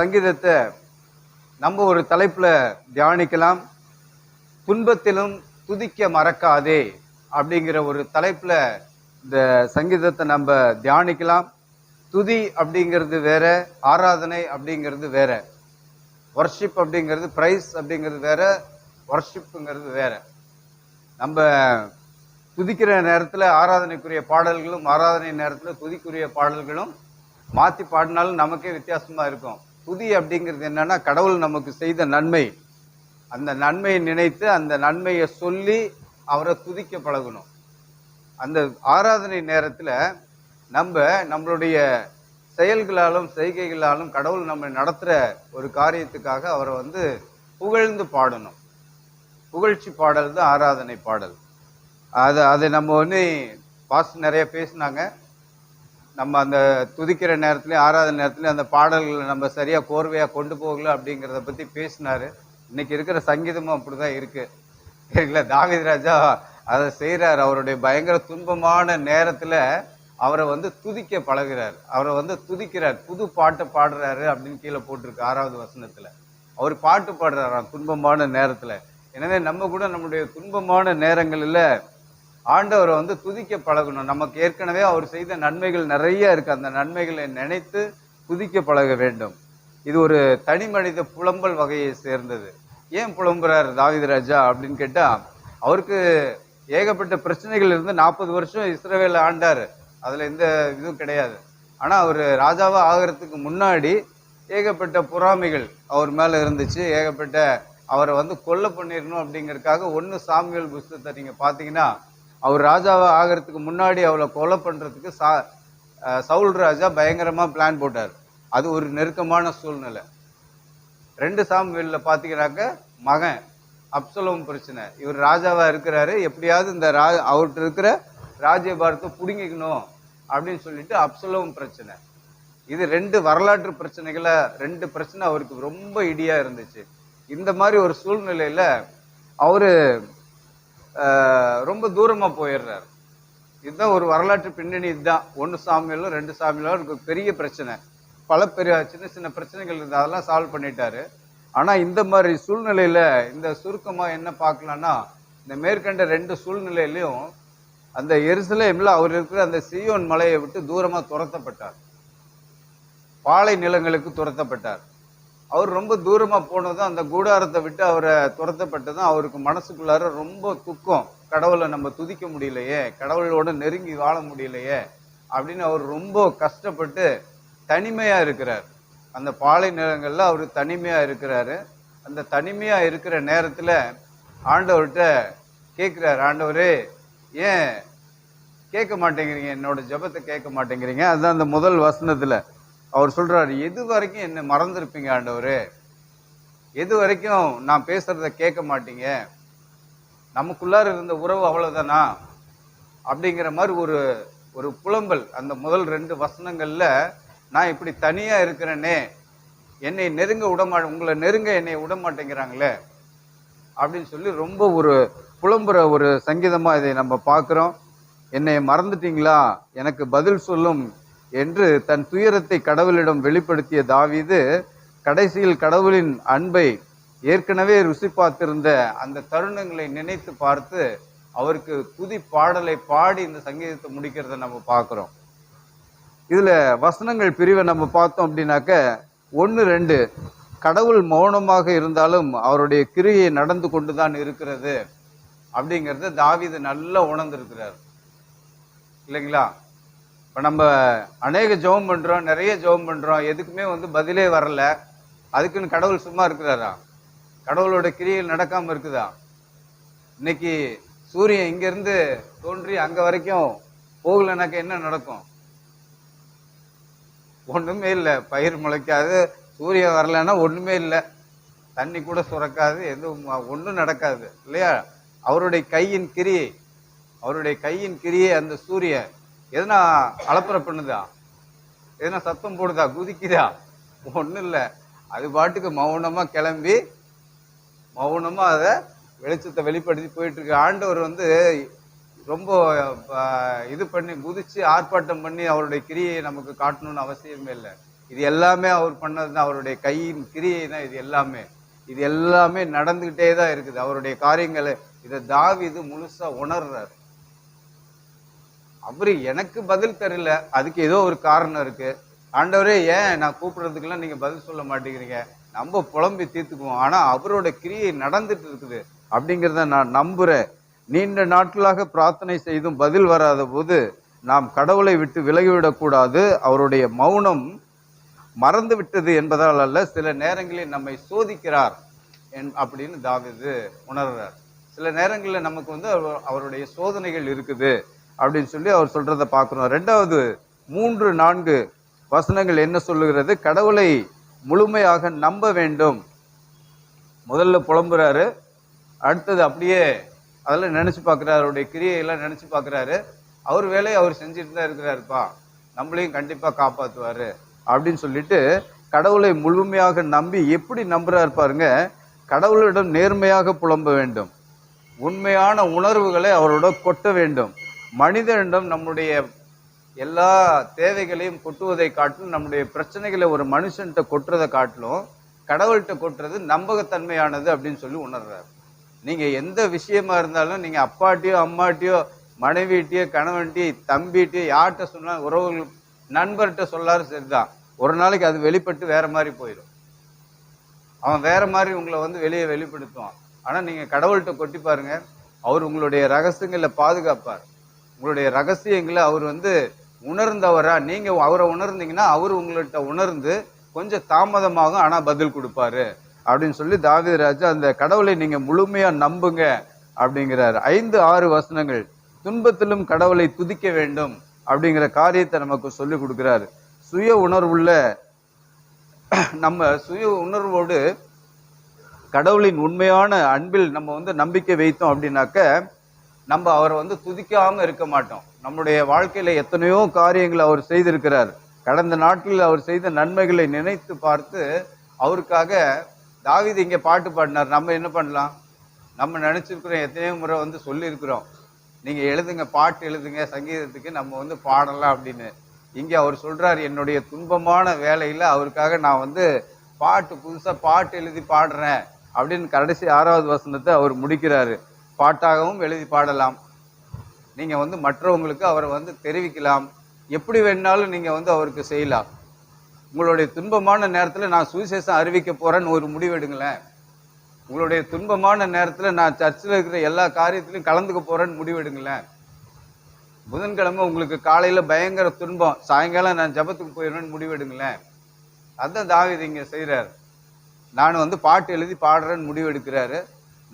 சங்கீதத்தை நம்ம ஒரு தலைப்பில் தியானிக்கலாம். துன்பத்திலும் துதிக்க மறக்காதே அப்படிங்கிற ஒரு தலைப்பில் இந்த சங்கீதத்தை நம்ம தியானிக்கலாம். துதி அப்படிங்கிறது வேற ஆராதனை அப்படிங்கிறது வேற ஒர்ஷிப் அப்படிங்கிறது ப்ரைஸ் அப்படிங்கிறது வேற ஒர்ஷிப்புங்கிறது வேற. நம்ம துதிக்கிற நேரத்தில் ஆராதனைக்குரிய பாடல்களும் ஆராதனை நேரத்தில் துதிக்குரிய பாடல்களும் மாற்றி பாடினாலும் நமக்கே வித்தியாசமாக இருக்கும். துதி அப்படிங்கிறது என்னன்னா கடவுள் நமக்கு செய்த நன்மை. அந்த நன்மையை நினைத்து அந்த நன்மையை சொல்லி அவரை துதிக்க பழகணும். அந்த ஆராதனை நேரத்தில் நம்ம நம்மளுடைய செயல்களாலும் செய்கைகளாலும் கடவுள் நம்மை நடத்துகிற ஒரு காரியத்துக்காக அவரை வந்து புகழ்ந்து பாடணும். புகழ்ச்சி பாடல் தான் ஆராதனை பாடல். அதை அதை நம்ம வந்து பாஸ்ட் நிறைய பேசினாங்க. நம்ம அந்த துதிக்கிற நேரத்துலையும் ஆராதனை நேரத்துலையும் அந்த பாடல்களை நம்ம சரியாக கோர்வையாக கொண்டு போகல அப்படிங்கிறத பற்றி பேசினாரு. இன்னைக்கு இருக்கிற சங்கீதமும் அப்படிதான் இருக்குது இல்லை தாவித் ராஜா அதை செய்கிறார் அவருடைய பயங்கர துன்பமான நேரத்தில் அவரை வந்து துதிக்க பழகிறார். அவரை வந்து துதிக்கிறார். புது பாட்டு பாடுறாரு அப்படின்னு கீழே போட்டிருக்கு ஆறாவது வசனத்தில். அவர் பாட்டு பாடுறாராம் துன்பமான நேரத்தில். எனவே நம்ம கூட நம்முடைய துன்பமான நேரங்களில் ஆண்டவரை வந்து துதிக்க பழகணும். நமக்கு ஏற்கனவே அவர் செய்த நன்மைகள் நிறைய இருக்கு. அந்த நன்மைகளை நினைத்து துதிக்க பழக வேண்டும். இது ஒரு தனி மனித புலம்பல் வகையை சேர்ந்தது. ஏன் புலம்புறார் தாவித ராஜா அப்படின்னு கேட்டால் அவருக்கு ஏகப்பட்ட பிரச்சனைகள் இருந்து நாற்பது வருஷம் இஸ்ரேவேல ஆண்டார். அதில் எந்த இதுவும் கிடையாது. ஆனால் அவர் ராஜாவாக ஆகிறதுக்கு முன்னாடி ஏகப்பட்ட பொறாமைகள் அவர் மேலே இருந்துச்சு. ஏகப்பட்ட அவரை வந்து கொல்லை பண்ணிடணும் அப்படிங்கிறதுக்காக ஒன்று சாமியல் புஸ்தத்தை நீங்கள் பார்த்தீங்கன்னா அவர் ராஜாவை ஆகிறதுக்கு முன்னாடி அவளை கொலை பண்ணுறதுக்கு சா சவுல் ராஜா பயங்கரமாக பிளான் போட்டார். அது ஒரு நெருக்கமான சூழ்நிலை. ரெண்டு சாமுவேல்ல பார்த்தீங்கன்னாக்க மகன் அப்சலோம் பிரச்சனை. இவர் ராஜாவாக இருக்கிறாரு எப்படியாவது இந்த ரா அவர்கிட்ட இருக்கிற ராஜ்யபாரத்தை பிடுங்கிக்கணும் அப்படின்னு சொல்லிட்டு அப்சலோம் பிரச்சனை. இது ரெண்டு வரலாற்று பிரச்சனைகளை ரெண்டு பிரச்சனை அவருக்கு ரொம்ப இடியாக இருந்துச்சு. இந்த மாதிரி ஒரு சூழ்நிலையில் அவர் ரொம்ப தூரமாக போயிடுறாரு. இதுதான் ஒரு வரலாற்று பின்னணி இதுதான். ஒன்று சாமியிலும் ரெண்டு சாமியிலும் எனக்கு பெரிய பிரச்சனை. பல பெரிய சின்ன சின்ன பிரச்சனைகள் இருந்து அதெல்லாம் சால்வ் பண்ணிட்டாரு. ஆனால் இந்த மாதிரி சூழ்நிலையில் இந்த சுருக்கமாக என்ன பார்க்கலான்னா இந்த மேற்கண்ட ரெண்டு சூழ்நிலையிலையும் அந்த எருசலேமில் அவர் இருக்கிற அந்த சியோன் மலையை விட்டு தூரமாக துரத்தப்பட்டார். பாலை நிலங்களுக்கு துரத்தப்பட்டார். அவர் ரொம்ப தூரமாக போனதும் அந்த கூடாரத்தை விட்டு அவரை துரத்தப்பட்டதும் அவருக்கு மனசுக்குள்ளார ரொம்ப துக்கம். கடவுளை நம்ம துதிக்க முடியலையே கடவுளோட நெருங்கி வாழ முடியலையே அப்படின்னு அவர் ரொம்ப கஷ்டப்பட்டு தனிமையாக இருக்கிறார். அந்த பாலை நிலங்களில் அவர் தனிமையாக இருக்கிறாரு. அந்த தனிமையாக இருக்கிற நேரத்தில் ஆண்டவர்கிட்ட கேட்குறார் ஆண்டவரே ஏன் கேட்க மாட்டேங்கிறீங்க? என்னோட ஜெபத்தை கேட்க மாட்டேங்கிறீங்க? அதுதான் அந்த முதல் வசனத்தில். அவர் சொல்றாரு எது வரைக்கும் என்ன மறந்துருப்பீங்க ஆண்டவர்? எது வரைக்கும் நான் பேசுறத கேட்க மாட்டீங்க? நமக்குள்ளார இருந்த உறவு அவ்வளவுதானா? அப்படிங்கிற மாதிரி ஒரு ஒரு புலம்பல் அந்த முதல் ரெண்டு வசனங்கள்ல நான் இப்படி தனியா இருக்கிறேனே என்னை நெருங்க விட மா உங்களை நெருங்க என்னை விட மாட்டேங்கிறாங்களே? அப்படின்னு சொல்லி ரொம்ப ஒரு புலம்புற ஒரு சங்கீதமா இதை நம்ம பார்க்குறோம். என்னை மறந்துட்டீங்களா? எனக்கு பதில் சொல்லும் என்று தன் துயரத்தை கடவுளிடம் வெளிப்படுத்திய தாவீது கடைசியில் கடவுளின் அன்பை ஏற்கனவே ருசி பார்த்திருந்த அந்த தருணங்களை நினைத்து பார்த்து அவருக்கு துதி பாடலை பாடி இந்த சங்கீதத்தை முடிக்கிறத நம்ம பார்க்குறோம். இதில் வசனங்கள் பிரிவை நம்ம பார்த்தோம் அப்படின்னாக்க ஒன்று ரெண்டு கடவுள் மௌனமாக இருந்தாலும் அவருடைய கிரியை நடந்து கொண்டு தான் இருக்கிறது அப்படிங்கிறத தாவீது நல்லா உணர்ந்திருக்கிறார். இல்லைங்களா? இப்போ நம்ம அநேக ஜெபம் பண்ணுறோம் நிறைய ஜெபம் பண்ணுறோம் எதுக்குமே வந்து பதிலே வரல. அதுக்குன்னு கடவுள் சும்மா இருக்கிறாரா கடவுளோட கிரியைகள் நடக்காமல் இருக்குதா? இன்னைக்கு சூரியன் இங்கேருந்து தோன்றி அங்கே வரைக்கும் போகலைனாக்கா என்ன நடக்கும்? ஒன்றுமே இல்லை. பயிர் முளைக்காது. சூரியன் வரலைன்னா ஒன்றுமே இல்லை. தண்ணி கூட சுரக்காது. எதுவும் ஒன்றும் நடக்காது. இல்லையா? அவருடைய கையின் கிரியை அவருடைய கையின் கிரியை அந்த சூரியன் எதனா அலப்புற பண்ணுதா? எதனா சத்தம் போடுதா? குதிக்குதா? ஒன்றும் இல்லை. அது பாட்டுக்கு மௌனமாக கிளம்பி மௌனமாக அதை வெளிச்சத்தை வெளிப்படுத்தி போயிட்டுருக்கு. ஆண்டவர் வந்து ரொம்ப இது பண்ணி குதித்து ஆர்ப்பாட்டம் பண்ணி அவருடைய கிரியை நமக்கு காட்டணும்னு அவசியமே இல்லை. இது எல்லாமே அவர் பண்ணது தான். அவருடைய கையின் கிரியை தான் இது எல்லாமே. இது எல்லாமே நடந்துக்கிட்டே தான் இருக்குது. அவருடைய காரியங்களை இதை தாவி இது முழுசாக உணர்றாரு. அவரு எனக்கு பதில் தெரியல அதுக்கு ஏதோ ஒரு காரணம் இருக்கு. ஆண்டவரே ஏன் நான் கூப்பிடுறதுக்கெல்லாம் நீங்க பதில் சொல்ல மாட்டேங்கிறீங்க? நம்ம புலம்பி தீர்த்துக்குவோம். ஆனா அவரோட கிரியை நடந்துட்டு இருக்குது அப்படிங்கிறத நான் நம்புறேன். நீண்ட நாட்களாக பிரார்த்தனை செய்தும் பதில் வராத போது நாம் கடவுளை விட்டு விலகிவிடக்கூடாது அவருடைய மௌனம் மறந்து விட்டது என்பதால் அல்ல சில நேரங்களில் நம்மை சோதிக்கிறார் என் அப்படின்னு தாவிது உணர்றார். சில நேரங்களில் நமக்கு வந்து அவர்- அவருடைய சோதனைகள் இருக்குது. அப்படின்னு சொல்லி அவர் சொல்கிறத பார்க்கணும். ரெண்டாவது மூன்று நான்கு வசனங்கள் என்ன சொல்லுகிறது? கடவுளை முழுமையாக நம்ப வேண்டும். முதல்ல புலம்புறாரு. அடுத்தது அப்படியே அதெல்லாம் நினச்சி பார்க்குறாரு. அவருடைய கிரியையெல்லாம் நினச்சி பார்க்குறாரு. அவர் வேலையை அவர் செஞ்சுட்டு தான் இருக்கிறாருப்பா. நம்மளையும் கண்டிப்பாக காப்பாற்றுவார் அப்படின்னு சொல்லிட்டு கடவுளை முழுமையாக நம்பி எப்படி நம்புகிறாரு பாருங்க. கடவுளிடம் நேர்மையாக புலம்ப வேண்டும். உண்மையான உணர்வுகளை அவரோட கொட்ட வேண்டும். மனிதனிடம் நம்முடைய எல்லா தேவைகளையும் கொட்டுவதை காட்டிலும் நம்முடைய பிரச்சனைகளை ஒரு மனுஷன்கிட்ட கொட்டுறதை காட்டிலும் கடவுள்கிட்ட கொட்டுறது நம்பகத்தன்மையானது அப்படின்னு சொல்லி உணர்றாரு. நீங்கள் எந்த விஷயமா இருந்தாலும் நீங்கள் அப்பாட்டியோ அம்மாட்டியோ மனைவிட்டியோ கணவன்ட்டியோ தம்பிட்டியோ யார்கிட்ட சொன்னாலும் உறவுகள் நண்பர்கிட்ட சொல்லாரு சரிதான். ஒரு நாளைக்கு அது வெளிப்பட்டு வேற மாதிரி போயிடும். அவன் வேற மாதிரி உங்களை வந்து வெளியே வெளிப்படுத்துவான். ஆனால் நீங்கள் கடவுள்கிட்ட கொட்டி பாருங்க அவர் உங்களுடைய ரகசியங்களை பாதுகாப்பார். உங்களுடைய ரகசியங்களை அவர் வந்து உணர்ந்தவரா? நீங்கள் அவரை உணர்ந்தீங்கன்னா அவர் உங்கள்கிட்ட உணர்ந்து கொஞ்சம் தாமதமாகும் ஆனால் பதில் கொடுப்பாரு அப்படின்னு சொல்லி தாவீது ராஜா அந்த கடவுளை நீங்கள் முழுமையாக நம்புங்க அப்படிங்கிறார். ஐந்து ஆறு வசனங்கள். துன்பத்திலும் கடவுளை துதிக்க வேண்டும் அப்படிங்கிற காரியத்தை நமக்கு சொல்லி கொடுக்குறாரு. சுய உணர்வுள்ள நம்ம சுய உணர்வோடு கடவுளின் உண்மையான அன்பில் நம்ம வந்து நம்பிக்கை வைத்தோம் அப்படின்னாக்க நம்ம அவரை வந்து துதிக்காமல் இருக்க மாட்டோம். நம்முடைய வாழ்க்கையில் எத்தனையோ காரியங்களை அவர் செய்திருக்கிறார். கடந்த நாட்களில் அவர் செய்த நன்மைகளை நினைத்து பார்த்து அவருக்காக தாவீது இங்கே பாட்டு பாடினார். நம்ம என்ன பண்ணலாம்? நம்ம நினச்சிருக்கிறோம் எத்தனையோ முறை வந்து சொல்லியிருக்கிறோம். நீங்கள் எழுதுங்க பாட்டு எழுதுங்க சங்கீதத்துக்கு நம்ம வந்து பாடலாம் அப்படின்னு. இங்கே அவர் சொல்கிறார் என்னுடைய துன்பமான வேலையில் அவருக்காக நான் வந்து பாட்டு புதுசாக பாட்டு எழுதி பாடுறேன். அப்படின்னு கடைசி ஆறாவது வசனத்தை அவர் முடிக்கிறாரு. பாட்டாகவும் எழுதி பாடலாம். நீங்கள் வந்து மற்றவங்களுக்கு அவரை வந்து தெரிவிக்கலாம். எப்படி வேணாலும் நீங்கள் வந்து அவருக்கு செய்யலாம். உங்களுடைய துன்பமான நேரத்தில் நான் சுவிசேஷம் அறிவிக்க போகிறேன்னு ஒரு முடிவெடுங்களேன் உங்களுடைய துன்பமான நேரத்தில் நான் சர்ச்சில் இருக்கிற எல்லா காரியத்திலையும் கலந்துக்க போகிறேன்னு முடிவெடுங்களேன் புதன்கிழமை உங்களுக்கு காலையில் பயங்கர துன்பம். சாயங்காலம் நான் ஜெபத்துக்கு போயிடுவேன்னு முடிவெடுங்களேன் அதான் தாவித இங்கே செய்கிறார் நான் வந்து பாட்டு எழுதி பாடுறேன்னு முடிவெடுக்கிறாரு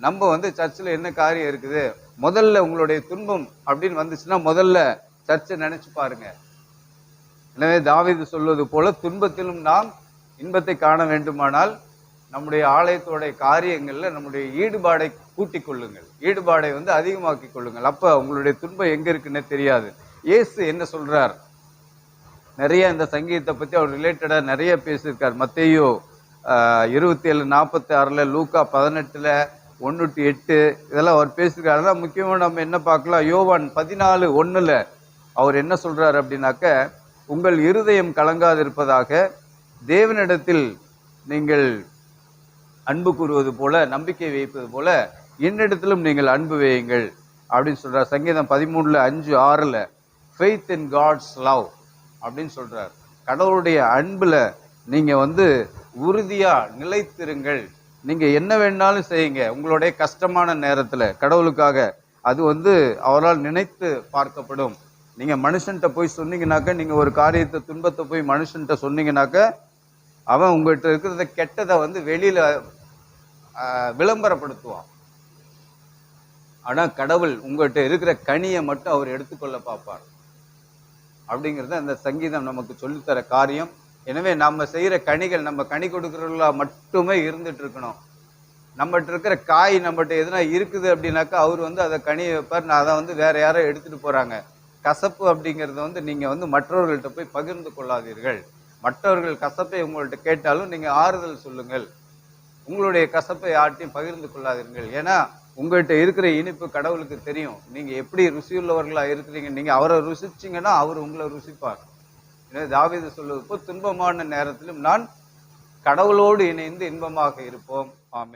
நம்ம வந்து சர்ச்சில் என்ன காரியம் இருக்குது? முதல்ல உங்களுடைய துன்பம் அப்படின்னு வந்துச்சுன்னா முதல்ல சர்ச்சை நினைச்சு பாருங்க. எனவே தாவிது சொல்வது போல துன்பத்திலும் நாம் இன்பத்தை காண வேண்டுமானால் நம்முடைய ஆலயத்தோடைய காரியங்களில் நம்முடைய ஈடுபாடை கூட்டிக் கொள்ளுங்கள். ஈடுபாடை வந்து அதிகமாக்கிக் கொள்ளுங்கள். அப்போ உங்களுடைய துன்பம் எங்கே இருக்குன்னு தெரியாது. இயேசு என்ன சொல்கிறார் நிறைய இந்த சங்கீதத்தை பற்றி அவர் ரிலேட்டடாக நிறைய பேசியிருக்கார். மத்தையோ இருபத்தி ஏழு நாற்பத்தி ஆறில் லூக்கா பதினெட்டில் ஒன்று டு எட்டு இதெல்லாம் அவர் பேசியிருக்காரு. அதான் முக்கியமாக நம்ம என்ன பார்க்கலாம்? யோவான் பதினாலு ஒன்றில் அவர் என்ன சொல்கிறார் அப்படின்னாக்க உங்கள் இருதயம் கலங்காதிருப்பதாக தேவனிடத்தில் நீங்கள் அன்பு கூறுவது போல நம்பிக்கை வைப்பது போல என்னிடத்திலும் நீங்கள் அன்பு வையுங்கள். அப்படின்னு சொல்கிறார் சங்கீதம் பதிமூணில் அஞ்சு ஆறில் ஃபெய்த் இன் காட்ஸ் லவ் அப்படின்னு சொல்கிறார் கடவுளுடைய அன்பில் நீங்கள் வந்து உறுதியாக நிலைத்திருங்கள். நீங்க என்ன வேணாலும் செய்யுங்க. உங்களுடைய கஷ்டமான நேரத்துல கடவுளுக்காக அது வந்து அவரால் நினைத்து பார்க்கப்படும். நீங்க மனுஷன்கிட்ட போய் சொன்னீங்கன்னாக்க நீங்க ஒரு காரியத்தை துன்பத்தை போய் மனுஷன்கிட்ட சொன்னீங்கன்னாக்க அவன் உங்கள்கிட்ட இருக்கிறத கெட்டதை வந்து வெளியில விளம்பரப்படுத்துவான். ஆனா கடவுள் உங்கள்கிட்ட இருக்கிற கனியை மட்டும் அவர் எடுத்துக்கொள்ள பார்ப்பார். அப்படிங்கிறது அந்த சங்கீதம் நமக்கு சொல்லித்தர காரியம். எனவே நம்ம செய்கிற கனிகள் நம்ம கனி கொடுக்குறவர்களாக மட்டுமே இருந்துட்டு இருக்கணும். நம்மகிட்ட இருக்கிற காய் நம்மகிட்ட எதுனா இருக்குது அப்படின்னாக்கா அவர் வந்து அதை கனியை வைப்பார். நான் அதை வந்து வேற யாரோ எடுத்துட்டு போறாங்க. கசப்பு அப்படிங்கிறத வந்து நீங்க வந்து மற்றவர்கள்ட்ட போய் பகிர்ந்து கொள்ளாதீர்கள். மற்றவர்கள் கசப்பை உங்கள்கிட்ட கேட்டாலும் நீங்க ஆறுதல் சொல்லுங்கள். உங்களுடைய கசப்பை யார்ட்டையும் பகிர்ந்து கொள்ளாதீர்கள். ஏன்னா உங்கள்கிட்ட இருக்கிற இனிப்பு கடவுளுக்கு தெரியும். நீங்க எப்படி ருசியுள்ளவர்களா இருக்கிறீங்க நீங்க அவரை ருசிச்சிங்கன்னா அவர் உங்களை ருசிப்பார். எனவே தாவீது சொல்வது போல் துன்பமான நேரத்திலும் நான் கடவுளோடு இணைந்து இன்பமாக இருப்போம். ஆமே